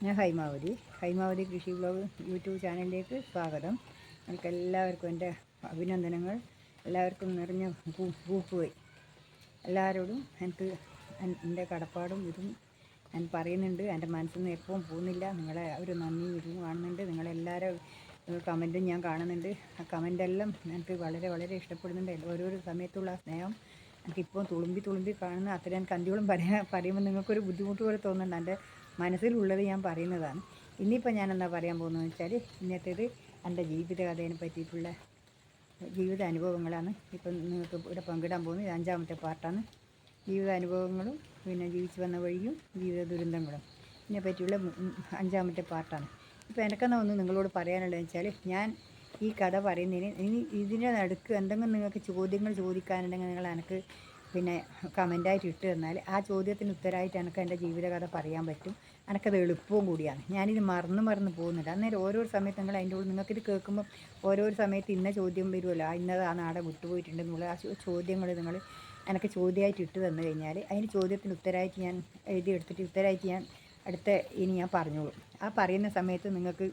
ഞാൻ ഹൈമാവതി. ഹൈമാവതി കൃഷി blog YouTube ചാനലിലേക്ക് സ്വാഗതം. നിങ്ങൾക്ക് എല്ലാവർക്കും എന്റെ അഭിനന്ദനങ്ങൾ. എല്ലാവർക്കും നിറഞ്ഞ പൂപ്പുപോയി എല്ലാവരോടും എനിക്ക് എന്റെ കടപ്പാടും ഇതും ഞാൻ പറയുന്നുണ്ട്. എന്റെ മനസ്സിൽ നിന്ന് എപ്പോഴും പോകുന്നില്ല. നിങ്ങളെ ഒരു നന്ദി ഇതും കാണുന്നുണ്ട്. നിങ്ങളെല്ലാവരും കമന്റും ഞാൻ കാണുന്നുണ്ട്. ആ കമന്റെല്ലാം എനിക്ക് വളരെ വളരെ ഇഷ്ടപ്പെടുന്നുണ്ട്. ഓരോരോ സമയത്തുള്ള സ്നേഹം എനിക്കിപ്പോൾ തുളുമ്പി തുളുമ്പി കാണുന്ന അത്ര ഞാൻ അന്ത്യോളം പറയാൻ പറയുമ്പോൾ നിങ്ങൾക്കൊരു ബുദ്ധിമുട്ട് പോലെ തോന്നുന്നുണ്ട്. എന്റെ മനസ്സിലുള്ളത് ഞാൻ പറയുന്നതാണ്. ഇന്നിപ്പോൾ ഞാൻ എന്താ പറയാൻ പോകുന്നതെന്ന് വെച്ചാൽ ഇന്നത്തേത് എന്റെ ജീവിതകഥയെ പറ്റിയിട്ടുള്ള ജീവിത അനുഭവങ്ങളാണ് ഇപ്പം നിങ്ങൾക്ക് ഇവിടെ പങ്കിടാൻ പോകുന്നത് അഞ്ചാമത്തെ പാർട്ടാണ് ജീവിത അനുഭവങ്ങളും പിന്നെ ജീവിച്ചു വന്ന വഴിയും ജീവിത ദുരന്തങ്ങളും. ഇതിനെ പറ്റിയുള്ള അഞ്ചാമത്തെ പാർട്ടാണ് ഇപ്പോൾ എനിക്കെന്നാ ഒന്ന് നിങ്ങളോട് പറയാനുള്ളതെന്ന് വെച്ചാൽ ഞാൻ ഈ കഥ പറയുന്നതിന് ഇനി ഇതിന്റെ നടുക്ക് എന്തെങ്കിലും നിങ്ങൾക്ക് ചോദ്യങ്ങൾ ചോദിക്കാനുണ്ടെങ്കിൽ നിങ്ങൾ എനിക്ക് പിന്നെ കമന്റായിട്ട് ഇട്ട് തന്നാൽ ആ ചോദ്യത്തിന് ഉത്തരമായിട്ട് എനിക്ക് എന്റെ ജീവിതകഥ പറയാൻ പറ്റും. എനിക്കത് എളുപ്പവും കൂടിയാണ്. ഞാനിത് മറന്ന് മറന്ന് പോകുന്നില്ല. അന്നേരം ഓരോ സമയത്ത് നിങ്ങൾ അതിന്റെ ഉള്ളിൽ നിങ്ങൾക്കിത് കേൾക്കുമ്പോൾ ഓരോ സമയത്ത് ഇന്ന ചോദ്യം വരുമല്ലോ. ഇന്നത് ആ നാടെ വിട്ടുപോയിട്ടുണ്ടെന്നുള്ള ആ ചോദ്യങ്ങൾ നിങ്ങൾ എനിക്ക് ചോദ്യമായിട്ട് ഇട്ട് തന്നു കഴിഞ്ഞാൽ അതിന് ചോദ്യത്തിന് ഉത്തരമായിട്ട് ഞാൻ എഴുതിയെടുത്തിട്ട് ഉത്തരമായിട്ട് ഞാൻ അടുത്ത ഇനി ഞാൻ പറഞ്ഞോളൂ. ആ പറയുന്ന സമയത്ത് നിങ്ങൾക്ക്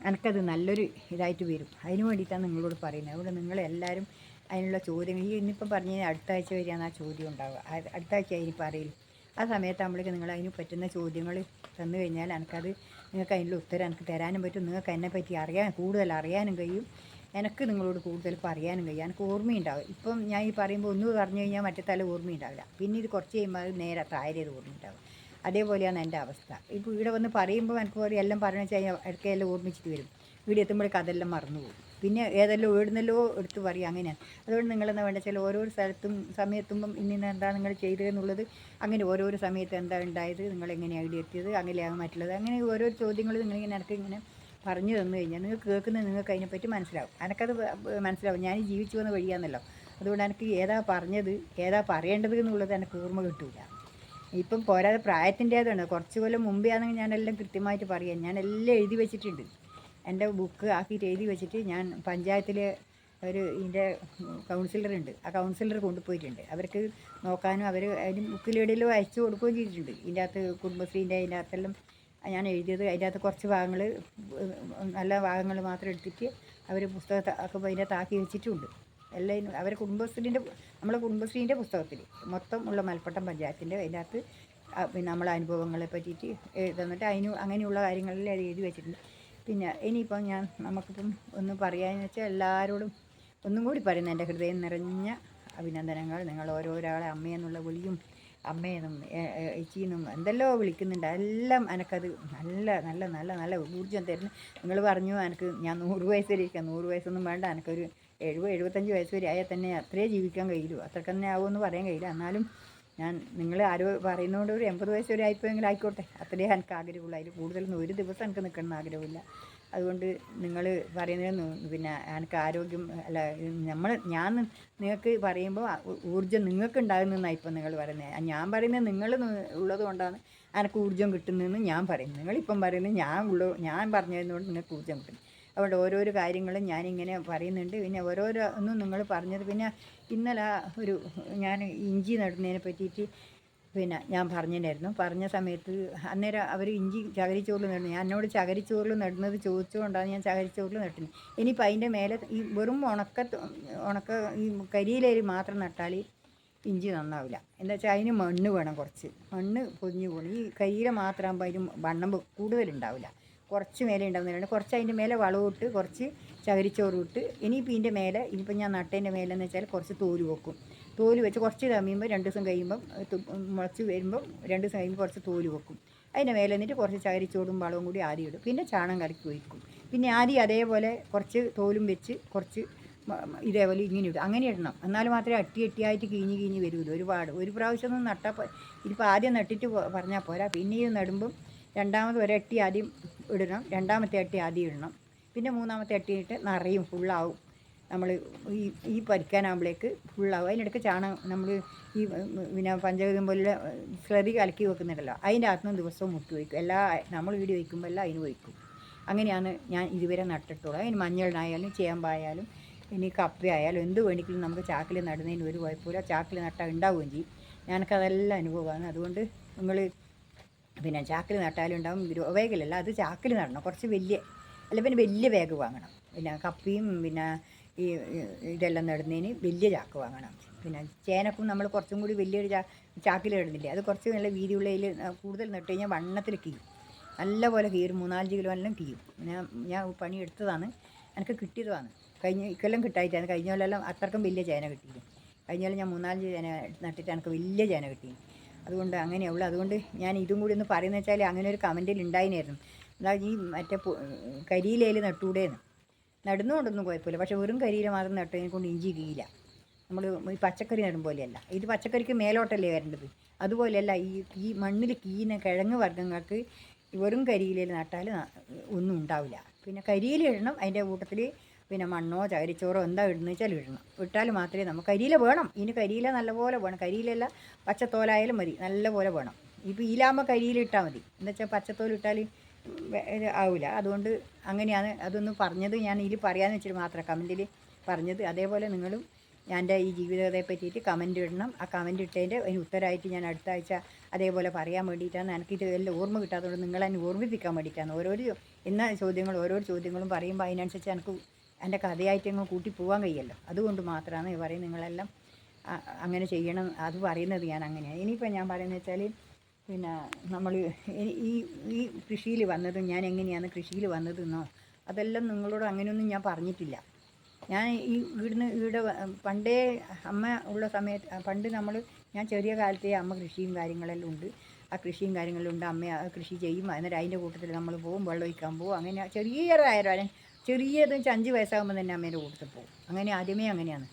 എനിക്കത് നല്ലൊരു ഇതായിട്ട് വരും. അതിന് വേണ്ടിയിട്ടാണ് നിങ്ങളോട് പറയുന്നത്. അതുകൊണ്ട് നിങ്ങളെല്ലാവരും അതിനുള്ള ചോദ്യങ്ങൾ ഈ ഇന്നിപ്പം പറഞ്ഞ അടുത്ത ആഴ്ച വരെയാണ് ആ ചോദ്യം ഉണ്ടാവുക. അടുത്ത ആഴ്ച അതിന് പറയില്ല ആ സമയത്താകുമ്പോഴേക്ക് നിങ്ങൾ അതിന് പറ്റുന്ന ചോദ്യങ്ങൾ തന്നു കഴിഞ്ഞാൽ എനിക്കത് നിങ്ങൾക്ക് അതിനുള്ള ഉത്തരം എനിക്ക് തരാനും പറ്റും. നിങ്ങൾക്ക് എന്നെ പറ്റി അറിയാൻ കൂടുതൽ അറിയാനും കഴിയും. എനിക്ക് നിങ്ങളോട് കൂടുതൽ പറയാനും കഴിയും. എനിക്ക് ഓർമ്മയുണ്ടാവും. ഇപ്പം ഞാൻ ഈ പറയുമ്പോൾ ഒന്ന് പറഞ്ഞു കഴിഞ്ഞാൽ മറ്റേ തല ഓർമ്മയുണ്ടാവില്ല. പിന്നെ ഇത് കുറച്ച് കഴിയുമ്പോൾ നേരെ താരേത് ഓർമ്മയുണ്ടാവും. അതേപോലെയാണ് എന്റെ അവസ്ഥ. ഇപ്പോൾ ഇവിടെ വന്ന് പറയുമ്പോൾ എനിക്ക് എല്ലാം പറഞ്ഞു വെച്ചാൽ ഇടയ്ക്കെല്ലാം ഓർമ്മിച്ചിട്ട് വരും. ഇവിടെ എത്തുമ്പോഴേക്ക് അതെല്ലാം മറന്നു പോകും പിന്നെ ഏതെല്ലാം വീടുന്നല്ലോ എടുത്ത് പറയും. അങ്ങനെയാണ്. അതുകൊണ്ട് നിങ്ങളെന്താ വേണ്ട ചില ഓരോ സ്ഥലത്തും സമയത്തുമ്പം ഇന്നിന്ന് എന്താ നിങ്ങൾ ചെയ്തതെന്നുള്ളത് അങ്ങനെ ഓരോരോ സമയത്ത് എന്താ ഉണ്ടായത് നിങ്ങൾ എങ്ങനെയാണ് ഇവിടെ എത്തിയത് അങ്ങനെയാണ് മറ്റുള്ളത്. അങ്ങനെ ഓരോ ചോദ്യങ്ങൾ നിങ്ങളിങ്ങനെ ഇടയ്ക്ക് ഇങ്ങനെ പറഞ്ഞു തന്നു കഴിഞ്ഞാൽ നിങ്ങൾ കേൾക്കുന്നത് നിങ്ങൾക്ക് അതിനെപ്പറ്റി മനസ്സിലാവും. എനിക്കത് മനസ്സിലാവും. ഞാൻ ജീവിച്ചു വന്ന വഴിയാണല്ലോ അതുകൊണ്ട് എനിക്ക് ഏതാ പറഞ്ഞത് ഏതാ പറയേണ്ടത് എന്നുള്ളത് എനിക്ക് ഓർമ്മ കിട്ടില്ല ഇപ്പം പോരാതെ പ്രായത്തിന്റേതാണ്. കുറച്ച് കൊല്ലം മുമ്പേ ആണെങ്കിൽ ഞാനെല്ലാം കൃത്യമായിട്ട് പറയാം. ഞാനെല്ലാം എഴുതി വെച്ചിട്ടുണ്ട്. എന്റെ ബുക്ക് ആക്കിയിട്ട് എഴുതി വെച്ചിട്ട് ഞാൻ പഞ്ചായത്തിൽ ഒരു ഇതിന്റെ കൗൺസിലർ ഉണ്ട് ആ കൗൺസിലർ കൊണ്ടുപോയിട്ടുണ്ട്. അവർക്ക് നോക്കാനും അവർ അതിന് ബുക്കിലെവിടെയെങ്കിലും അയച്ചു കൊടുക്കുകയും ചെയ്തിട്ടുണ്ട്. ഇതിന്റെ അകത്ത് കുടുംബശ്രീന്റെ അതിന്റെ അകത്തെല്ലാം ഞാൻ എഴുതിയത്. അതിന്റെ അകത്ത് കുറച്ച് ഭാഗങ്ങൾ നല്ല ഭാഗങ്ങൾ മാത്രം എടുത്തിട്ട് അവർ ഒക്കെ അതിന്റെ ആക്കി വെച്ചിട്ടുണ്ട്. എല്ലാം അവർ കുടുംബശ്രീന്റെ നമ്മളെ കുടുംബശ്രീന്റെ പുസ്തകത്തിൽ മൊത്തം ഉള്ള മലപ്പട്ടം പഞ്ചായത്തിന്റെ അതിന്റെ അകത്ത് നമ്മളെ അനുഭവങ്ങളെ പറ്റിയിട്ട് എഴുതുന്നിട്ട് അതിന് അങ്ങനെയുള്ള കാര്യങ്ങളിൽ അത് എഴുതി വെച്ചിട്ടുണ്ട്. പിന്നെ ഇനിയിപ്പം ഞാൻ നമുക്കിപ്പം ഒന്ന് പറയാമെന്ന് വെച്ചാൽ എല്ലാവരോടും ഒന്നും കൂടി പറയുന്ന എന്റെ ഹൃദയം നിറഞ്ഞ അഭിനന്ദനങ്ങൾ. നിങ്ങൾ ഓരോരാളെ അമ്മയെന്നുള്ള വിളിയും അമ്മയെന്നും എച്ചിന്നും എന്തെല്ലോ വിളിക്കുന്നുണ്ട്. എല്ലാം എനിക്കത് നല്ല നല്ല നല്ല നല്ല ഊർജം തരുന്നു. നിങ്ങൾ പറഞ്ഞു എനിക്ക് ഞാൻ നൂറ് വയസ്സ് വരെ ഇരിക്കാം. നൂറ് വയസ്സൊന്നും വേണ്ട. എനിക്കൊരു എഴുപത് എഴുപത്തഞ്ച് വയസ്സ് വരെ ആയാൽ തന്നെ അത്രേ ജീവിക്കാൻ കഴിയുള്ളൂ. അത്രയ്ക്ക് തന്നെ ആവുമെന്ന് പറയാൻ കഴിയില്ല. എന്നാലും ഞാൻ നിങ്ങൾ ആരോ പറയുന്നതുകൊണ്ട് ഒരു എൺപത് വയസ്സ് വരെ ആയിപ്പോയെങ്കിലും ആയിക്കോട്ടെ. അത്രയേ എനിക്ക് ആഗ്രഹമുള്ളൂ. അതിൽ കൂടുതലൊന്നും ഒരു ദിവസം എനിക്ക് നിൽക്കണം ആഗ്രഹമില്ല. അതുകൊണ്ട് നിങ്ങൾ പറയുന്നതിന് പിന്നെ എനിക്ക് ആരോഗ്യം അല്ല നമ്മൾ ഞാൻ നിങ്ങൾക്ക് പറയുമ്പോൾ ഊർജം നിങ്ങൾക്ക് ഉണ്ടാകുന്നതെന്നാണ് ഇപ്പം നിങ്ങൾ പറയുന്നത്. ഞാൻ പറയുന്നത് നിങ്ങൾ ഉള്ളത് കൊണ്ടാണ് എനിക്ക് ഊർജം കിട്ടുന്നതെന്ന് ഞാൻ പറയുന്നത്. നിങ്ങളിപ്പം പറയുന്നത് ഞാൻ ഉള്ള ഞാൻ പറഞ്ഞതുകൊണ്ട് നിങ്ങൾക്ക് ഊർജം കിട്ടും. അതുകൊണ്ട് ഓരോരോ കാര്യങ്ങളും ഞാനിങ്ങനെ പറയുന്നുണ്ട്. പിന്നെ ഓരോരോ ഒന്നും നിങ്ങൾ പറഞ്ഞത് പിന്നെ ഇന്നലെ ഒരു ഞാൻ ഇഞ്ചി നടുന്നതിനെ പറ്റിയിട്ട് പിന്നെ ഞാൻ പറഞ്ഞിട്ടുണ്ടായിരുന്നു. പറഞ്ഞ സമയത്ത് അന്നേരം അവർ ഇഞ്ചി ചകരിച്ചോറിൽ നടന്നു. ഞാൻ എന്നോട് ചകരിച്ചോറിൽ നടുന്നത് ചോദിച്ചുകൊണ്ടാണ് ഞാൻ ചകരിച്ചോറിൽ നട്ടുന്നത് ഇനിയിപ്പോൾ അതിന്റെ മേലെ ഈ വെറും ഉണക്ക ഉണക്ക ഈ കരിയിലേരി മാത്രം നട്ടാൽ ഇഞ്ചി നന്നാവില്ല. എന്താ വെച്ചാൽ അതിന് മണ്ണ് വേണം കുറച്ച്. മണ്ണ് പൊതിഞ്ഞു പോകണം. ഈ കരിയില മാത്രമാകുമ്പോൾ അതിന് വണ്ണം കൂടുതലുണ്ടാവില്ല. കുറച്ച് മേലെ ഉണ്ടാവുന്നതാണ്. കുറച്ച് അതിന്റെ മേലെ വളമിട്ട് കുറച്ച് ചകിരിച്ചോറ് ഇട്ട്. ഇനിയിപ്പോൾ ഇതിന്റെ മേലെ ഇനിയിപ്പോൾ ഞാൻ നട്ടേന്റെ മേലെ എന്ന് വെച്ചാൽ കുറച്ച് തോൽ വെക്കും. തോൽ വെച്ച് കുറച്ച് കഴിയുമ്പോൾ രണ്ട് ദിവസം കഴിയുമ്പം മുളച്ച് വരുമ്പം രണ്ട് ദിവസം കഴിയുമ്പോൾ കുറച്ച് തോൽ വെക്കും. അതിന്റെ മേലെ നിന്നിട്ട് കുറച്ച് ചകിരിച്ചോടും വളവും കൂടി ആദ്യം ഇടും. പിന്നെ ചാണകം കലക്കി ഒഴിക്കും. പിന്നെ ആദ്യം അതേപോലെ കുറച്ച് തോലും വെച്ച് കുറച്ച് ഇതേപോലെ ഇങ്ങനെ ഇടും. അങ്ങനെ ഇടണം. എന്നാൽ മാത്രമേ അട്ടി അട്ടിയായിട്ട് കീഞ്ഞ് കീഞ്ഞ് വരുള്ളൂ ഒരുപാട്. ഒരു പ്രാവശ്യം ഒന്നും നട്ടാൽ ഇതിപ്പോൾ ആദ്യം നട്ടിട്ട് പറഞ്ഞാൽ പോരാ. പിന്നെ ഇത് നടുമ്പം രണ്ടാമത് ഒരട്ടി ആദ്യം ഇടണം. രണ്ടാമത്തെ അട്ടി ആദ്യം ഇടണം. പിന്നെ മൂന്നാമത്തെ അട്ടി ഇട്ട് നിറയും ഫുള്ളാവും നമ്മൾ ഈ ഈ പരിക്കാനാകുമ്പോഴേക്ക് ഫുള്ളാവും അതിനിടയ്ക്ക് ചാണകം നമ്മൾ ഈ പിന്നെ പഞ്ചഗതം പോലുള്ള സ്ലറി കലക്കി വെക്കുന്നുണ്ടല്ലോ. അതിന്റെ അകത്തുനിന്ന് ദിവസവും മുട്ടി വയ്ക്കും എല്ലാ നമ്മൾ വീട് വയ്ക്കുമ്പോൾ എല്ലാം അതിന് വയ്ക്കും അങ്ങനെയാണ് ഞാൻ ഇതുവരെ നട്ടിട്ടുള്ളത്. അതിന് മഞ്ഞളിനായാലും ചേമ്പായാലും ഇനി കപ്പയായാലും എന്ത് വേണമെങ്കിലും നമുക്ക് ചാക്കിൽ നടുന്നതിന് ഒരു കുഴപ്പമില്ല. ചാക്കിൽ നട്ടാൽ ഉണ്ടാവുകയും ചെയ്യും. ഞാനൊക്കെ അതെല്ലാം അനുഭവമാണ്. അതുകൊണ്ട് നിങ്ങൾ പിന്നെ ചാക്കിൽ നട്ടാലും ഉണ്ടാവും. ഗ്രോ ബാഗിലല്ല അത് ചാക്കിൽ നടണം. കുറച്ച് വലിയ അല്ല പിന്നെ വലിയ വേഗം വാങ്ങണം. പിന്നെ കപ്പിയും പിന്നെ ഈ ഇതെല്ലാം നടുന്നതിന് വലിയ ചാക്ക് വാങ്ങണം. പിന്നെ ചേനക്കും നമ്മൾ കുറച്ചും കൂടി വലിയൊരു ചാ ചാക്കിൽ ഇടുന്നില്ലേ? അത് കുറച്ച് നല്ല വീതിയുള്ളതിൽ കൂടുതൽ നട്ട് കഴിഞ്ഞാൽ വണ്ണത്തിൽ കീയും നല്ലപോലെ കീറും. മൂന്നാലഞ്ച് കിലോ എല്ലാം കീയും ഞാൻ ഞാൻ പണിയെടുത്തതാണ് എനിക്ക് കിട്ടിയതാണ്. കഴിഞ്ഞ ഇക്കൊല്ലം കിട്ടായിട്ടാണ്. കഴിഞ്ഞ കൊല്ലം അത്രക്കും വലിയ ചേന കിട്ടിയിരുന്നു കഴിഞ്ഞ കൊല്ലം ഞാൻ മൂന്നാലഞ്ച് ചേന നട്ടിട്ട് എനിക്ക് വലിയ ചേന കിട്ടി. അതുകൊണ്ട് അങ്ങനെയുള്ളൂ. അതുകൊണ്ട് ഞാൻ ഇതും കൂടി ഒന്ന് പറയുന്നത് വെച്ചാൽ അങ്ങനെ ഒരു കമന്റിൽ ഉണ്ടായിരുന്നു എന്താ ഈ മറ്റേ കരിയിലയിൽ നട്ടൂടേന്ന്. നടുന്നുകൊണ്ടൊന്നും കുഴപ്പമില്ല പക്ഷേ വെറും കരിയില മാത്രം നട്ടതിനെ കൊണ്ട് ഇഞ്ചി കീയില്ല നമ്മൾ ഈ പച്ചക്കറി നടും പോലെയല്ല. ഇത് പച്ചക്കറിക്ക് മേലോട്ടല്ലേ വരേണ്ടത്? അതുപോലെയല്ല ഈ ഈ മണ്ണിൽ കീയുന്ന കിഴങ്ങ് വർഗങ്ങൾക്ക് വെറും കരിയിലയിൽ നട്ടാൽ ഒന്നും ഉണ്ടാവില്ല. പിന്നെ കരിയില ഇടണം. അതിന്റെ കൂട്ടത്തിൽ പിന്നെ മണ്ണോ ചകരിച്ചോറോ എന്താ ഇടുന്നത് വെച്ചാൽ ഇടണം. ഇട്ടാൽ മാത്രമേ നമുക്ക് കരിയില വേണം. ഇനി കരിയില നല്ലപോലെ വേണം. കരിയിലല്ല പച്ചത്തോലായാലും മതി. നല്ലപോലെ വേണം. ഇപ്പോൾ ഈലാകുമ്പോൾ കരിയില ഇട്ടാൽ മതി. എന്താ വെച്ചാൽ പച്ചത്തോൽ ഇട്ടാൽ ആവില്ല അതുകൊണ്ട് അങ്ങനെയാണ് അതൊന്ന് പറഞ്ഞത്. ഞാൻ ഇതിൽ പറയാമെന്ന് വെച്ചിട്ട് മാത്രമേ കമന്റിൽ പറഞ്ഞത്. അതേപോലെ നിങ്ങളും എന്റെ ഈ ജീവിതത്തെ പറ്റിയിട്ട് കമന്റ് ഇടണം. ആ കമന്റ് ഇട്ടതിന്റെ അതിന് ഉത്തരമായിട്ട് ഞാൻ അടുത്ത ആഴ്ച അതേപോലെ പറയാൻ വേണ്ടിയിട്ടാണ്. എനിക്കിത് എല്ലാം ഓർമ്മ കിട്ടാത്തതുകൊണ്ട് നിങ്ങളെന്നെ ഓർമ്മിപ്പിക്കാൻ വേണ്ടിയിട്ടാണ്. ഓരോരോ എന്ന ചോദ്യങ്ങൾ ഓരോരോ ചോദ്യങ്ങളും പറയുമ്പോൾ അതിനനുസരിച്ച് എനിക്ക് എന്റെ കഥയായിട്ട് അങ്ങ് കൂട്ടി പോകാൻ കഴിയല്ലോ. അതുകൊണ്ട് മാത്രമാണ് പറയും നിങ്ങളെല്ലാം അങ്ങനെ ചെയ്യണം. അത് പറയുന്നത് ഞാൻ അങ്ങനെയാണ് ഇനിയിപ്പോൾ ഞാൻ പറയുന്നത് വെച്ചാൽ പിന്നെ നമ്മൾ ഈ ഈ കൃഷിയിൽ വന്നതും ഞാൻ എങ്ങനെയാണ് കൃഷിയിൽ വന്നതെന്നോ അതെല്ലാം നിങ്ങളോട് അങ്ങനെയൊന്നും ഞാൻ പറഞ്ഞിട്ടില്ല. ഞാൻ ഈ വീടിന് ഇവിടെ പണ്ടേ അമ്മ ഉള്ള സമയത്ത് പണ്ട് നമ്മൾ ഞാൻ ചെറിയ കാലത്തെ അമ്മ കൃഷിയും കാര്യങ്ങളെല്ലാം ഉണ്ട്. ആ കൃഷിയും കാര്യങ്ങളും ഉണ്ട്. അമ്മ കൃഷി ചെയ്യും. എന്നിട്ട് അതിന്റെ കൂട്ടത്തിൽ നമ്മൾ പോകും വെള്ളം ഒഴിക്കാൻ പോകും അങ്ങനെ ചെറിയ ചെറിയൊരായാലും ചെറിയതെന്ന് വെച്ചാൽ അഞ്ച് വയസ്സാകുമ്പോൾ തന്നെ അമ്മേന്റെ കൂട്ടത്തിൽ പോകും അങ്ങനെ ആദ്യമേ അങ്ങനെയാണ്.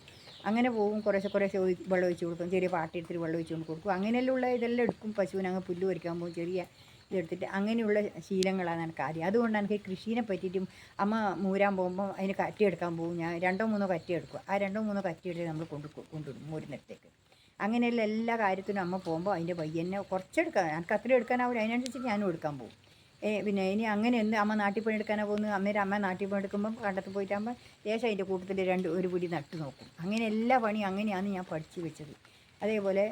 അങ്ങനെ പോകും കുറേശ്ശെ കുറേശ്ശെ വെള്ളം ഒഴിച്ച് കൊടുക്കും. ചെറിയ പാട്ടിയെടുത്തിട്ട് വെള്ളം ഒഴിച്ച് കൊണ്ട് കൊടുക്കും. അങ്ങനെയെല്ലാം ഉള്ള ഇതെല്ലാം എടുക്കും. പശുവിനെ അങ്ങ് പുല്ല് പറിക്കാൻ പോകും. ചെറിയ ഇതെടുത്തിട്ട് അങ്ങനെയുള്ള ശീലങ്ങളാണ് എനിക്ക് ആദ്യം. അതുകൊണ്ട് എനിക്ക് കൃഷീനെ പറ്റിയിട്ടും അമ്മ മൂരാൻ പോകുമ്പോൾ അതിന് കറ്റി എടുക്കാൻ പോകും. ഞാൻ രണ്ടോ മൂന്നോ കറ്റി എടുക്കും. ആ രണ്ടോ മൂന്നോ കറ്റി എടുത്ത് നമ്മൾ കൊണ്ട് കൊണ്ടുവിടും മൂരുന്നിടത്തേക്ക് അങ്ങനെയുള്ള എല്ലാ കാര്യത്തിനും അമ്മ പോകുമ്പോൾ അതിന്റെ പയ്യനെ കുറച്ചെടുക്കാൻ എനിക്ക് അത്ര എടുക്കാനാവില്ല അതിനനുസരിച്ച് ഞാനും എടുക്കാൻ പോകും. പിന്നെ ഇനി അങ്ങനെ എന്ത് അമ്മ നാട്ടിൽ പണിയെടുക്കാനാണ് പോകുന്നത്? അന്നേരം അമ്മ നാട്ടിൽ പണിയെടുക്കുമ്പം കണ്ടത്ത് പോയിട്ടാകുമ്പോൾ ലേശം അതിന്റെ കൂട്ടത്തിൽ രണ്ട് ഒരു പിടി നട്ട് നോക്കും. അങ്ങനെ എല്ലാ പണിയും അങ്ങനെയാണ് ഞാൻ പഠിച്ചു വെച്ചത്. അതേപോലെ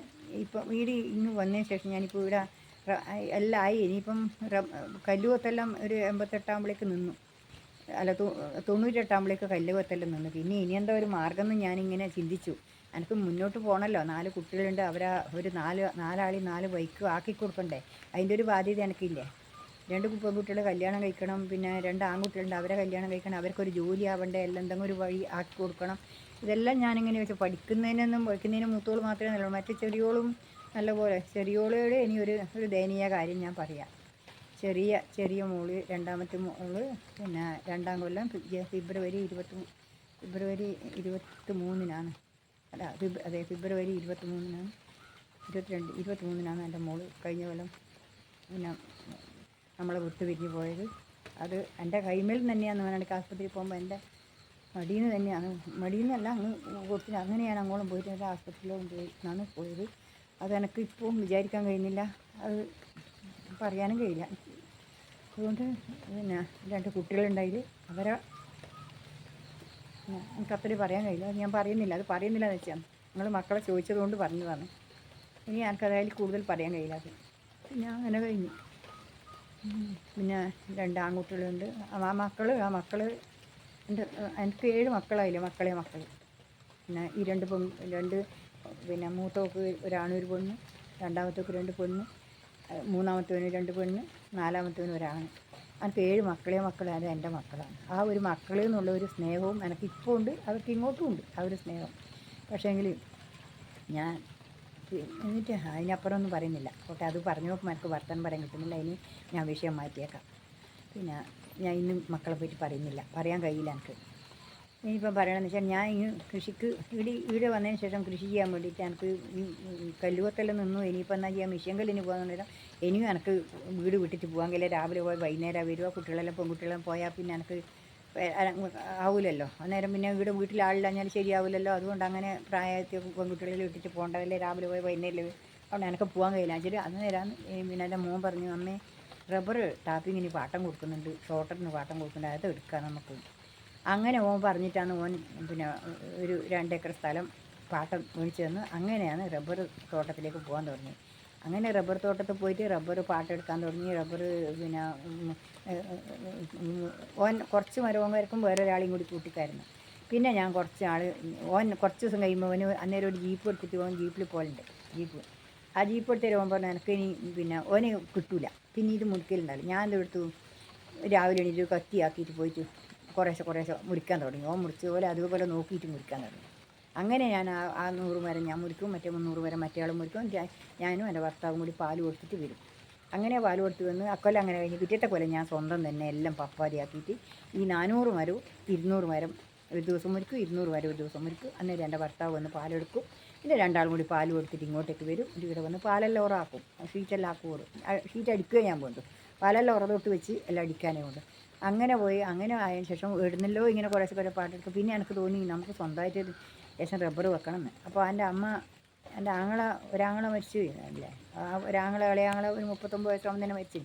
ഇപ്പം വീട് ഇങ്ങ് വന്നതിന് ശേഷം ഞാനിപ്പോൾ ഇവിടെ എല്ലാം ആയി. ഇനിയിപ്പം കല്ലുകത്തെല്ലാം ഒരു എൺപത്തെട്ടാകുമ്പോഴേക്ക് നിന്നു. അല്ല തൊണ്ണൂറ്റെട്ടാകുമ്പോഴേക്ക് കല്ലുകൊത്തെല്ലാം നിന്നു. പിന്നെ ഇനി എന്താ ഒരു മാർഗം എന്ന് ഞാനിങ്ങനെ ചിന്തിച്ചു. എനിക്ക് മുന്നോട്ട് പോകണമല്ലോ നാല് കുട്ടികളുണ്ട്. അവരാ ഒരു നാല് നാലാളി നാല് ബൈക്ക് ആക്കി കൊടുക്കണ്ടേ അതിന്റെ ഒരു ബാധ്യത എനിക്കില്ലേ? രണ്ട് പെൺകുട്ടികളെ കല്യാണം കഴിക്കണം പിന്നെ രണ്ട് ആൺകുട്ടികളുണ്ട് അവരെ കല്യാണം കഴിക്കണം അവർക്കൊരു ജോലി ആവണ്ടേ എല്ലാം എന്തെങ്കിലും ഒരു വഴി ആക്കി കൊടുക്കണം. ഇതെല്ലാം ഞാനിങ്ങനെ വെച്ച് പഠിക്കുന്നതിനൊന്നും പഠിക്കുന്നതിന് മൂത്തോൾ മാത്രമേ നല്ലുള്ളൂ മറ്റേ ചെറിയോളും നല്ലപോലെ ചെറിയോളോട് ഇനി ഒരു ഒരു ദയനീയ കാര്യം ഞാൻ പറയാം. ചെറിയ ചെറിയ മോൾ രണ്ടാമത്തെ മോൾ പിന്നെ രണ്ടാം കൊല്ലം ഫിബ്രുവരി ഇരുപത്തി ഫിബ്രുവരി ഇരുപത്തി മൂന്നിനാണ് അല്ല അതെ ഫെബ്രുവരി ഇരുപത്തി മൂന്നിനാണ് ഇരുപത്തിരണ്ട് ഇരുപത്തി മൂന്നിനാണ് എന്റെ മോൾ കഴിഞ്ഞ കൊല്ലം. പിന്നെ നമ്മളെ വിട്ട് പിരിഞ്ഞു പോയത്. അത് എന്റെ കൈമേൽ തന്നെയാണ് വേണമെങ്കിൽ ആസ്പത്രിയിൽ പോകുമ്പോൾ എന്റെ മടിയിൽ തന്നെയാണ്. മടിയിൽ നിന്നല്ല അങ്ങ് കൊടുത്തിന് അങ്ങനെയാണ് അങ്ങോളം പോയിട്ട് എന്റെ ആസ്പത്രിയിലും പോയിട്ടാണ് പോയത്. അത് എനിക്ക് ഇപ്പോഴും വിചാരിക്കാൻ കഴിയുന്നില്ല. അത് പറയാനും കഴിയില്ല. അതുകൊണ്ട് പിന്നെ രണ്ട് കുട്ടികളുണ്ടായി അവരെ എനിക്ക് അത്രയും പറയാൻ കഴിയില്ല. അത് ഞാൻ പറയുന്നില്ല. അത് പറയുന്നില്ല എന്ന് വെച്ചാൽ നിങ്ങൾ മക്കളെ ചോദിച്ചതുകൊണ്ട് പറഞ്ഞതാണ്. ഇനി എനിക്കതായാലും കൂടുതൽ പറയാൻ കഴിയില്ല. അത് ഞാൻ അങ്ങനെ കഴിഞ്ഞു. പിന്നെ രണ്ട് ആൺകുട്ടികളുണ്ട്. ആ മക്കൾ ആ മക്കൾ എന്റെ എനിക്ക് ഏഴ് മക്കളായില്ലേ? മക്കളെ മക്കൾ പിന്നെ ഈ രണ്ട് പെൺ രണ്ട് പിന്നെ മൂത്തവർക്ക് ഒരാണൊരു ഒരു പെണ്ണ് രണ്ടാമത്തേക്ക് രണ്ട് പെണ്ണ് മൂന്നാമത്തവന് രണ്ട് പെണ്ണ് നാലാമത്തവന് ഒരാണ്. എനിക്ക് ഏഴ് മക്കളെ മക്കളെ എന്റെ മക്കളാണ്. ആ ഒരു മക്കൾ എന്നുള്ള ഒരു സ്നേഹവും എനിക്ക് ഇപ്പോൾ ഉണ്ട്. അവർക്ക് ഇങ്ങോട്ടും ഉണ്ട് ആ ഒരു സ്നേഹം. പക്ഷേങ്കിൽ ഞാൻ എന്നിട്ട് അതിനപ്പുറം ഒന്നും പറയുന്നില്ല. ഓട്ടെ അത് പറഞ്ഞു നോക്കുമ്പോൾ വർത്തമാനം പറയാൻ കിട്ടുന്നില്ല. ഇനി ഞാൻ വിഷയം മാറ്റിയേക്കാം. പിന്നെ ഞാൻ ഇന്നും മക്കളെ പറ്റി പറയുന്നില്ല. പറയാൻ കഴിയില്ല എനിക്ക്. ഇനിയിപ്പം പറയണമെന്ന് വെച്ചാൽ ഞാൻ ഈ കൃഷിക്ക് ഇവിടെ ഇവിടെ വന്നതിന് ശേഷം കൃഷി ചെയ്യാൻ വേണ്ടിയിട്ട് എനിക്ക് ഈ കല്ലുവത്തെല്ലാം നിന്നു. ഇനിയിപ്പോൾ എന്നാൽ ചെയ്യാൻ മിഷ്യൻ കല്ലിന് പോകാൻ നേരം ഇനിയും എനിക്ക് വീട് വിട്ടിട്ട് പോകാൻ കഴിയില്ല. രാവിലെ പോയി വൈകുന്നേരം വരുവാ കുട്ടികളെല്ലാം പെൺകുട്ടികളെല്ലാം പോയാൽ പിന്നെ എനിക്ക് ആവില്ലല്ലോ അന്നേരം പിന്നെ ഇവിടെ വീട്ടിൽ ആളില്ലാഞ്ഞാൽ ശരിയാവില്ലല്ലോ അതുകൊണ്ട് അങ്ങനെ പ്രായത്തിൽ പെൺകുട്ടികളെ വിട്ടിട്ട് പോകേണ്ടതല്ലേ രാവിലെ പോയി വൈകുന്നേരം. അതുകൊണ്ട് എനിക്ക് പോകാൻ കഴിയില്ല. അന്ന് അന്നേരം പിന്നെ എന്റെ മോൻ പറഞ്ഞു അമ്മേ റബ്ബർ ടാപ്പിങ്ങിന് പാട്ടം കൊടുക്കുന്നുണ്ട്. ഷോട്ടറിന് പാട്ടം കൊടുക്കുന്നുണ്ട്. അത് എടുക്കാം നമുക്ക്. അങ്ങനെ ഓൻ പറഞ്ഞിട്ടാണ് ഓൻ പിന്നെ ഒരു രണ്ടേക്കർ സ്ഥലം പാട്ടം മേടിച്ചു തന്ന്. അങ്ങനെയാണ് റബ്ബർ തോട്ടത്തിലേക്ക് പോകാൻ തുടങ്ങി. അങ്ങനെ റബ്ബർ തോട്ടത്തിൽ പോയിട്ട് റബ്ബർ പാട്ടെടുക്കാൻ തുടങ്ങി. റബ്ബർ പിന്നെ ഓൻ കുറച്ച് മരവും വരക്കും വേറെ ഒരാളെയും കൂടി കൂട്ടിക്കായിരുന്നു. പിന്നെ ഞാൻ കുറച്ച് ആൾ ഓൻ കുറച്ച് ദിവസം കഴിയുമ്പോൾ അവന് അന്നേരം ഒരു ജീപ്പ് എടുത്തിട്ട് ഓൻ ജീപ്പിൽ പോലുണ്ട് ജീപ്പ്. ആ ജീപ്പ് എടുത്ത് തരുമ്പോൾ എനിക്ക് ഇനി പിന്നെ ഓന് കിട്ടൂല. പിന്നെ ഇത് മുറിക്കലുണ്ടാവില്ല. ഞാൻ ഇതെടുത്തു രാവിലെ എണീറ്റ് കത്തിയാക്കിയിട്ട് പോയിട്ട് കുറേശ്ശെ കുറേശ്ശെ മുറിക്കാൻ തുടങ്ങി. ഓൻ മുറിച്ച് പോലെ അതുപോലെ നോക്കിയിട്ട് മുറിക്കാൻ തുടങ്ങി. അങ്ങനെ ഞാൻ ആ ആ നൂറ് മരം ഞാൻ മുറിക്കും. മറ്റേ മുന്നൂറ് മരം മറ്റേ ആളും മുറിക്കും ഞാനും എന്റെ ഭർത്താവും കൂടി പാൽ കൊടുത്തിട്ട് വരും. അങ്ങനെ പാൽ കൊടുത്ത് വന്ന് അക്കൊല്ലം അങ്ങനെ കഴിഞ്ഞ് പിറ്റത്തെ കൊല്ലം ഞാൻ സ്വന്തം തന്നെ എല്ലാം പപ്പാതിയാക്കിയിട്ട് ഈ നാനൂറ് വരും ഇരുന്നൂറ് മരം ഒരു ദിവസം മുറിക്കും ഇരുന്നൂറ് വരും ഒരു ദിവസം മുറിക്കും. അന്നേരം എന്റെ ഭർത്താവ് വന്ന് പാലെടുക്കും. പിന്നെ രണ്ടാളും കൂടി പാൽ കൊടുത്തിട്ട് ഇങ്ങോട്ടേക്ക് വരും. എന്നിട്ട് ഇവിടെ വന്ന് പാലെല്ലാം ഉറാക്കും ഷീറ്റെല്ലാം ആക്കും ആക്കുള്ളൂ ഷീറ്റ് അടിക്കുക ഞാൻ പോകുന്നു പാലെല്ലാം ഉറതൊട്ട് വെച്ച് എല്ലാം അടിക്കാനേ ഉണ്ട് അങ്ങനെ പോയി അങ്ങനെ ആയതിനു ശേഷം എഴുന്നല്ലോ ഇങ്ങനെ കുറേശ്ശെ കുറേ പാട്ടെടുക്കും പിന്നെ എനിക്ക് തോന്നി നമുക്ക് സ്വന്തമായിട്ട് ഒരു ശേഷം റബ്ബർ വെക്കണം എന്ന് അപ്പോൾ എന്റെ അമ്മ എന്റെ ആങ്ങള ഒരാങ്ങള മരിച്ചു അല്ലേ? ആ ഒരാങ്ങള ഇളയാങ്ങള ഒരു മുപ്പത്തൊമ്പത് വയസ്സാകുമ്പോൾ തന്നെ മരിച്ചു.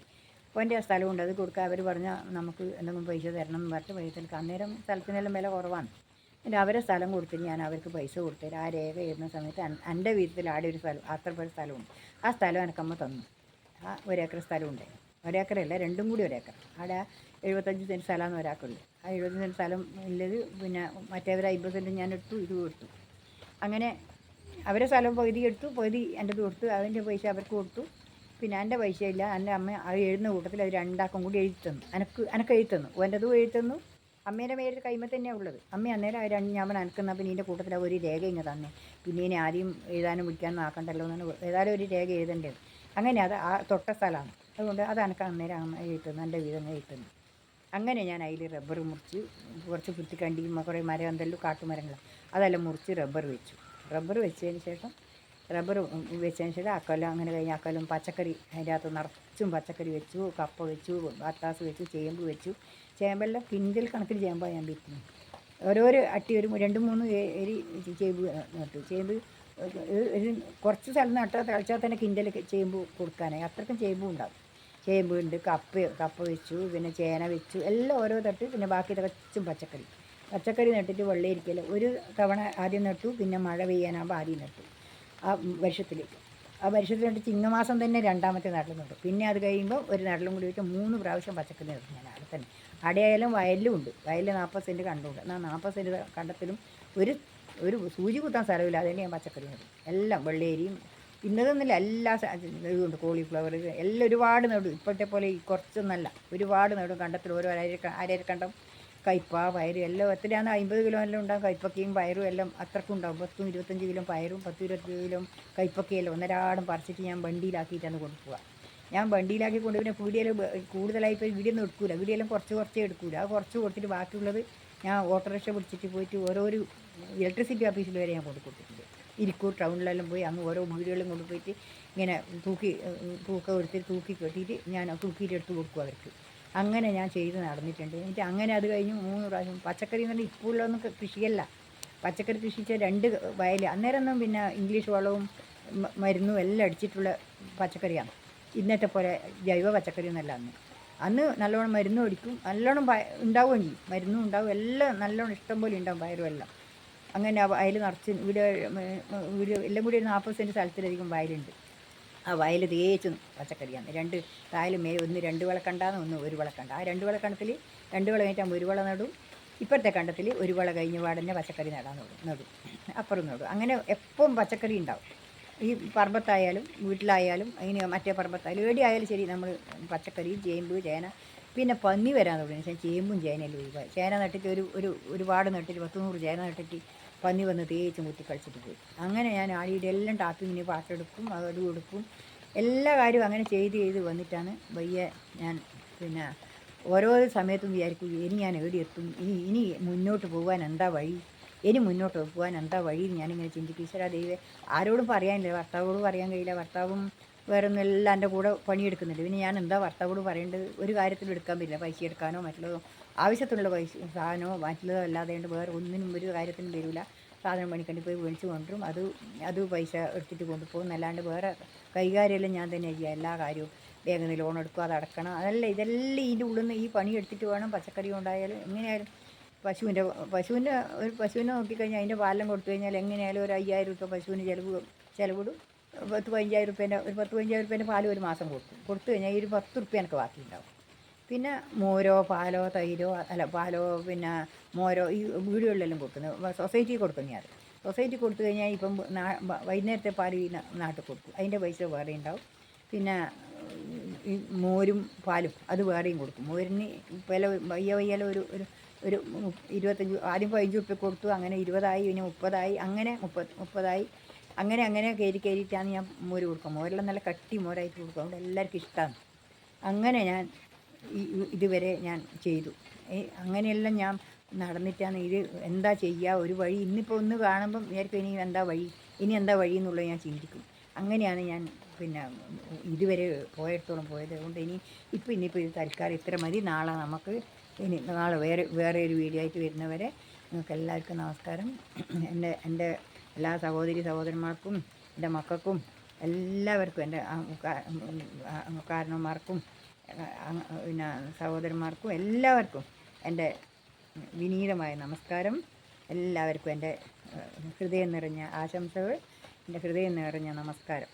അപ്പോൾ എന്റെ ആ സ്ഥലമുണ്ട്. അത് കൊടുക്കുക അവർ പറഞ്ഞാൽ നമുക്ക് എന്തെങ്കിലും പൈസ തരണം എന്ന് പറഞ്ഞിട്ട് പൈസ അന്നേരം സ്ഥലത്തിനെല്ലാം വില കുറവാണ്. എന്നിട്ട് അവരെ സ്ഥലം കൊടുത്തിട്ട് ഞാൻ അവർക്ക് പൈസ കൊടുത്തു ആ രേഖ എഴുതുന്ന സമയത്ത് എൻ- എന്റെ വീട്ടിൽ ആടെ ഒരു സ്ഥലം അത്ര പേര് സ്ഥലമുണ്ട്. ആ സ്ഥലം എനിക്കമ്മ തന്നു. ആ ഒരേക്കർ സ്ഥലമുണ്ട്. ഒരേക്കറല്ല രണ്ടും കൂടി ഒരേക്കർ. അവിടെ എഴുപത്തഞ്ച് സെന്റ് സ്ഥലമാണ് ഒരാൾക്കുള്ളത് ആ എഴുപത്തഞ്ച് സെന്റ് സ്ഥലം ഉള്ളത് പിന്നെ മറ്റേവരെ അമ്പത് സെന്റ് ഞാൻ എടുത്തു ഇത് കൊടുത്തു. അങ്ങനെ അവരെ സ്ഥലം പകുതി എടുത്തു പകുതി എന്റെത് കൊടുത്തു. അതിന്റെ പൈസ അവർക്ക് കൊടുത്തു. പിന്നെ എന്റെ പൈസയില്ല എന്റെ അമ്മ അത് എഴുതുന്ന കൂട്ടത്തിൽ അത് രണ്ടാക്കും കൂടി എഴുതി തന്നു. എനക്ക് എനക്ക് എഴുതി തന്നു. ഓന്റെതും എഴുതി തന്നു. അമ്മേന്റെ മേലിൽ കൈമ തന്നെയാണ് ഉള്ളത്. അമ്മ അന്നേരം രണ്ട് ഞാൻ അനക്കുന്ന പിന്നെ ഇതിന്റെ കൂട്ടത്തിൽ ഒരു രേഖ ഇങ്ങനെ തന്നെ. പിന്നെ ഇനി ആരെയും എഴുതാനും വിളിക്കാനും ആക്കണ്ടല്ലോ എന്നാണ് ഏതായാലും ഒരു രേഖ എഴുതേണ്ടത്. അങ്ങനെ അത് ആ തൊട്ട സ്ഥലമാണ്. അതുകൊണ്ട് അത് അനക്ക അന്നേരം അമ്മ എഴുതി തന്നു എന്റെ വീതം എഴുതി. അങ്ങനെ ഞാൻ അതിൽ റബ്ബർ മുറിച്ച് കുറച്ച് കുത്തിക്കണ്ടി കുറേ മരം എന്തെല്ലാം കാട്ടുമരങ്ങൾ അതെല്ലാം മുറിച്ച് റബ്ബർ വെച്ചു. റബ്ബർ വെച്ചതിന് ശേഷം റബ്ബർ വെച്ചതിന് ശേഷം അക്കൊല്ലം അങ്ങനെ കഴിഞ്ഞ അക്കൊല്ലം പച്ചക്കറി അതിന്റെ അകത്ത് നിറച്ചും പച്ചക്കറി വെച്ചു കപ്പ വെച്ചു ബത്താസ് വെച്ചു ചേമ്പ് വെച്ചു. ചേമ്പെല്ലാം കിൻഡൽ കണക്കിൽ ചേമ്പാണ് ഞാൻ വിൽക്കുന്നത് ഓരോരോ അട്ടി ഒരു രണ്ട് മൂന്ന് എരി ചേമ്പ് നട്ടു. ചേമ്പ് ഒരു കുറച്ച് സ്ഥലം നട്ടാൽ തളിച്ചാൽ തന്നെ കിൻഡൽ ചേമ്പ് കൊടുക്കാനായി അത്രക്കും ചേമ്പും ഉണ്ടാവും. ചേമ്പ് ഉണ്ട് കപ്പ കപ്പ വെച്ചു പിന്നെ ചേന വെച്ചു എല്ലാം ഓരോ തട്ട് പിന്നെ ബാക്കി തികച്ചും പച്ചക്കറി. പച്ചക്കറി നട്ടിട്ട് വെള്ളയിരിക്കൽ ഒരു തവണ ആദ്യം നട്ടു പിന്നെ മഴ പെയ്യാനാകുമ്പോൾ ആദ്യം നട്ടു. ആ വർഷത്തിലേക്ക്. ആ വർഷത്തിൽ നട്ട് ചിങ്ങമാസം തന്നെ രണ്ടാമത്തെ നടലും നട്ടു. പിന്നെ അത് കഴിയുമ്പോൾ ഒരു നടലും കൂടി വെച്ചാൽ മൂന്ന് പ്രാവശ്യം പച്ചക്കറി നട്ടു ഞാൻ അവിടെ തന്നെ. അവിടെയായാലും വയലിലും ഉണ്ട്. വയലിൽ നാൽപ്പത് സെന്റ് കണ്ടുണ്ട്. എന്നാൽ നാൽപ്പത് സെന്റ് കണ്ടത്തിലും ഒരു ഒരു സൂചി കുത്താൻ സ്ഥലമില്ല. അതുകൊണ്ട് ഞാൻ പച്ചക്കറി നടും എല്ലാം വെള്ളേരിയും ഇന്നതൊന്നുമില്ല. എല്ലാ ഇതുണ്ട്. കോളിഫ്ലവർ എല്ലാം ഒരുപാട് നടും. ഇപ്പോഴത്തെ പോലെ കുറച്ചൊന്നല്ല. ഒരുപാട് നടും. കണ്ടത്തിൽ ഓരോ അരയര അരയരക്കണ്ടം കയ്പ പയറ് എല്ലാം എത്രയാണ്? അമ്പത് കിലോ എല്ലാം ഉണ്ടാകും കയ്പക്കയും പയറും എല്ലാം അത്രക്കും ഉണ്ടാകും പത്തും ഇരുപത്തഞ്ച് കിലോ പയറും പത്തും ഇരുപത്തി കിലോ കയ്പക്കയെല്ലാം. ഒന്നരാടം പറിച്ചിട്ട് ഞാൻ വണ്ടിയിലാക്കിയിട്ടാണ് കൊണ്ടുപോവുക. ഞാൻ വണ്ടിയിലാക്കി കൊണ്ട് പിന്നെ പീടിയയിൽ കൂടുതലായി ഇപ്പോൾ ഒന്നും എടുക്കൂല. എല്ലാം കുറച്ച് കുറച്ചേ എടുക്കൂല. അത് കുറച്ച് കൊടുത്തിട്ട് ബാക്കിയുള്ളത് ഞാൻ ഓട്ടോറിക്ഷ പിടിച്ചിട്ട് പോയിട്ട് ഓരോരു ഇലക്ട്രിസിറ്റി ഓഫീസിൽ വരെ ഞാൻ കൊണ്ട് കൊടുത്തിട്ടുണ്ട്. ഇരിക്കൂർ ടൗണിലെല്ലാം പോയി അങ്ങ് ഓരോ വീടുകളിലും കൊണ്ടുപോയിട്ട് ഇങ്ങനെ തൂക്കി തൂക്കം എടുത്തിട്ട് തൂക്കി കെട്ടിയിട്ട് ഞാൻ തൂക്കിയിട്ട് എടുത്ത് കൊടുക്കും അവർക്ക്. അങ്ങനെ ഞാൻ ചെയ്ത് നടന്നിട്ടുണ്ട്. എന്നിട്ട് അങ്ങനെ അത് കഴിഞ്ഞ് മൂന്ന് പ്രാവശ്യം പച്ചക്കറി എന്ന് പറഞ്ഞാൽ ഇപ്പോഴുള്ളൊന്നും കൃഷിയല്ല. പച്ചക്കറി കൃഷി ചെയ്ത രണ്ട് വയൽ അന്നേരമൊന്നും പിന്നെ ഇംഗ്ലീഷ് വളവും മരുന്നും എല്ലാം അടിച്ചിട്ടുള്ള പച്ചക്കറിയാണ്. ഇന്നത്തെ പോലെ ജൈവ പച്ചക്കറി എന്നല്ല അന്ന്. അന്ന് നല്ലോണം മരുന്ന് ഒടിക്കും നല്ലോണം ഉണ്ടാവുകയും ചെയ്യും. മരുന്നും ഉണ്ടാവും. എല്ലാം നല്ലോണം ഇഷ്ടം പോലെ ഉണ്ടാവും വയറുമെല്ലാം അങ്ങനെ വയൽ നിറച്ച് വീട് വീട് എല്ലാം കൂടി ഒരു നാൽപ്പത് സെന്റ് സ്ഥലത്തിലധികം വയലുണ്ട്. ആ വയൽ തേച്ച് പച്ചക്കറിയാണ്. രണ്ട് തായൽ മേ ഒന്ന് രണ്ട് വിളക്കണ്ടാന്ന് ഒന്ന് ഒരു വിളക്കണ്ട. ആ രണ്ട് വിളക്കണ്ടത്തിൽ രണ്ട് വിള കഴിഞ്ഞാൽ ഒരു വിള നടും. ഇപ്പോഴത്തെ കണ്ടത്തിൽ ഒരു വിള കഴിഞ്ഞ പാടന്നെ പച്ചക്കറി നടാൻ നടും. നടും. അപ്പുറം നടും. അങ്ങനെ എപ്പം പച്ചക്കറി ഉണ്ടാവും? ഈ പറമ്പത്തായാലും വീട്ടിലായാലും അതിന് മറ്റേ പറമ്പത്തായാലും എവിടെ ആയാലും ശരി നമ്മൾ പച്ചക്കറി ചേമ്പ് ചേന പിന്നെ പന്നി വരാൻ തുടങ്ങി. പക്ഷേ ചേമ്പും ചേനയിലും ഒഴിവായി ചേന നട്ടിട്ട് ഒരു ഒരു ഒരുപാട് നട്ടിട്ട് പത്ത് നൂറ് ചേന നട്ടിട്ട് പന്നി വന്ന് തേച്ച് മുത്തി കളിച്ചിട്ട് പോയി. അങ്ങനെ ഞാൻ ആടിയുടെ എല്ലാം ടാപ്പിങ്ങിന് പാട്ടെടുക്കും അത് കൊടുക്കും. എല്ലാ കാര്യവും അങ്ങനെ ചെയ്ത് ചെയ്ത് വന്നിട്ടാണ് വയ്യ ഞാൻ പിന്നെ ഓരോ സമയത്തും വിചാരിക്കും ഇനി ഞാൻ എവിടെ എത്തും? ഇനി ഇനി മുന്നോട്ട് പോകാൻ എന്താ വഴി? ഇനി മുന്നോട്ട് പോകാൻ എന്താ വഴി ഞാനിങ്ങനെ ചിന്തിക്കും. ഈശ്വര ദൈവം ആരോടും പറയാനില്ല ഭർത്താവോട് പറയാൻ കഴിയില്ല ഭർത്താവും വേറെ ഒന്നെല്ലാം എന്റെ കൂടെ പണിയെടുക്കുന്നുണ്ട്. പിന്നെ ഞാൻ എന്താ ഭർത്താവോട് പറയേണ്ടത്? ഒരു കാര്യത്തിലും എടുക്കാൻ പറ്റില്ല. പൈസ എടുക്കാനോ മറ്റുള്ളതോ ആവശ്യത്തിനുള്ള പൈസ സാധനമോ മറ്റുള്ളതോ അല്ലാതെ വേറെ ഒന്നിനും ഒരു കാര്യത്തിനും വരില്ല. സാധനം പണിക്കണ്ടി പോയി മേടിച്ച് കൊണ്ടുവരും. അത് അത് പൈസ എടുത്തിട്ട് കൊണ്ടുപോകും. അല്ലാണ്ട് വേറെ കൈകാര്യമെല്ലാം ഞാൻ തന്നെ ചെയ്യുക. എല്ലാ കാര്യവും വേഗം ലോൺ എടുക്കുക അത് അടക്കണം. അതല്ല ഇതെല്ലാം ഇതിന്റെ ഉള്ളിൽ നിന്ന് ഈ പണി എടുത്തിട്ട് വേണം പച്ചക്കറി ഉണ്ടായാലും എങ്ങനെയായാലും പശുവിന്റെ പശുവിന്റെ ഒരു പശുവിനെ നോക്കിക്കഴിഞ്ഞാൽ അതിന്റെ പാലം കൊടുത്തു കഴിഞ്ഞാൽ എങ്ങനെയായാലും ഒരു അയ്യായിരം രൂപ പശുവിന് ചിലവ് ചിലവിടും. പത്ത് പതിനഞ്ചായിരം റുപ്യേന്റെ ഒരു പത്ത് പതിനഞ്ചായിരം റുപ്യേന്റെ പാൽ ഒരു മാസം കൊടുക്കും. കൊടുത്തു കഴിഞ്ഞാൽ ഒരു പത്ത് റുപ്യ എനിക്ക് ബാക്കി ഉണ്ടാവും പിന്നെ മോരോ പാലോ തൈരോ അല്ല പാലോ പിന്നെ മോരോ ഈ വീടുകളിലെല്ലാം കൊടുക്കുന്നത്. സൊസൈറ്റി കൊടുക്കുന്ന അത് സൊസൈറ്റി കൊടുത്തു കഴിഞ്ഞാൽ ഇപ്പം വൈകുന്നേരത്തെ പാൽ ഈ നാട്ടിൽ കൊടുക്കും. അതിന്റെ പൈസ വേറെ ഉണ്ടാവും. പിന്നെ ഈ മോരും പാലും അത് വേറെയും കൊടുക്കും. മോരിന് വില വയ്യ വയ്യാലും ഒരു ഒരു ഒരു ഇരുപത്തഞ്ച് ആദ്യം പതിനഞ്ച് റുപ്യ കൊടുത്തു അങ്ങനെ ഇരുപതായി പിന്നെ മുപ്പതായി അങ്ങനെ മുപ്പത് മുപ്പതായി അങ്ങനെ അങ്ങനെ കയറി കയറിയിട്ടാണ് ഞാൻ മോര് കൊടുക്കുക മോരെല്ലാം നല്ല കട്ടി മോരായിട്ട് കൊടുക്കും. അതുകൊണ്ട് എല്ലാവർക്കും ഇഷ്ടമാണ് അങ്ങനെ ഞാൻ ഇതുവരെ ഞാൻ ചെയ്തു. അങ്ങനെയെല്ലാം ഞാൻ നടന്നിട്ടാണ് ഇത് എന്താ ചെയ്യുക ഒരു വഴി ഇന്നിപ്പോൾ ഒന്ന് കാണുമ്പം വിചാരിക്കും ഇനി എന്താ വഴി ഇനി എന്താ വഴി എന്നുള്ളത് ഞാൻ ചിന്തിക്കും. അങ്ങനെയാണ് ഞാൻ പിന്നെ ഇതുവരെ പോയിടത്തോളം പോയത് അതുകൊണ്ട് ഇനി ഇപ്പം ഇനിയിപ്പോൾ ഇത് തൽക്കാലം ഇത്ര മതി. നാളെ നമുക്ക് ഇനി നാളെ വേറെ വേറെ ഒരു വീഡിയോ ആയിട്ട് വരുന്നവരെ നിങ്ങൾക്ക് എല്ലാവർക്കും നമസ്കാരം. എന്റെ എന്റെ എല്ലാ സഹോദരി സഹോദരന്മാർക്കും എന്റെ മക്കൾക്കും എല്ലാവർക്കും എന്റെ കാരണന്മാർക്കും പിന്നെ സഹോദരന്മാർക്കും എല്ലാവർക്കും എന്റെ വിനീതമായ നമസ്കാരം. എല്ലാവർക്കും എന്റെ ഹൃദയം നിറഞ്ഞ ആശംസകൾ എന്റെ ഹൃദയം നിറഞ്ഞ നമസ്കാരം.